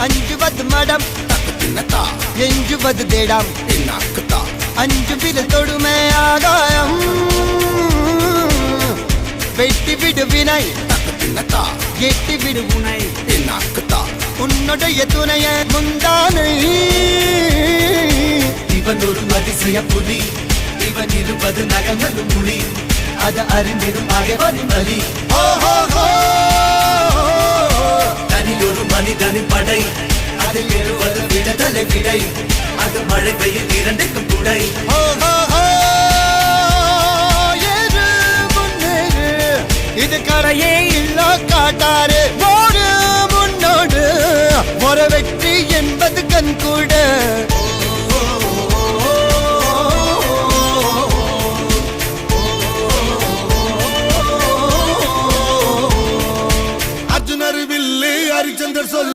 அஞ்சுவது மடம். தின்னத்தா எஞ்சுவது தேடாம். தின்னாக்குத்தா அஞ்சு பில தொடுமே ஆகாயம். வெட்டி விடு வினை. தின்னத்தா எட்டி விடு உனை. தின்னாக்குத்தா உன்னுடைய துணைய முந்தானை. இவன் ஒரு அதிசய புலி. இவன் இருபது நகங்களும் புலி. அது அறிந்திடும் ஆகவனின் வலி. ஓ! தனிப்படை அது பெறுவது விட. தலைவிடை அது மழை பெய்யும் இரண்டுக்கும் குடை. இது கரையே இல்லா காட்டாரு ஓடு முன்னோடு. ஒரு வெற்றி என்பது கண் கூட. அர்ஜுனர் வில்லு ஹரிச்சந்தர் சொல்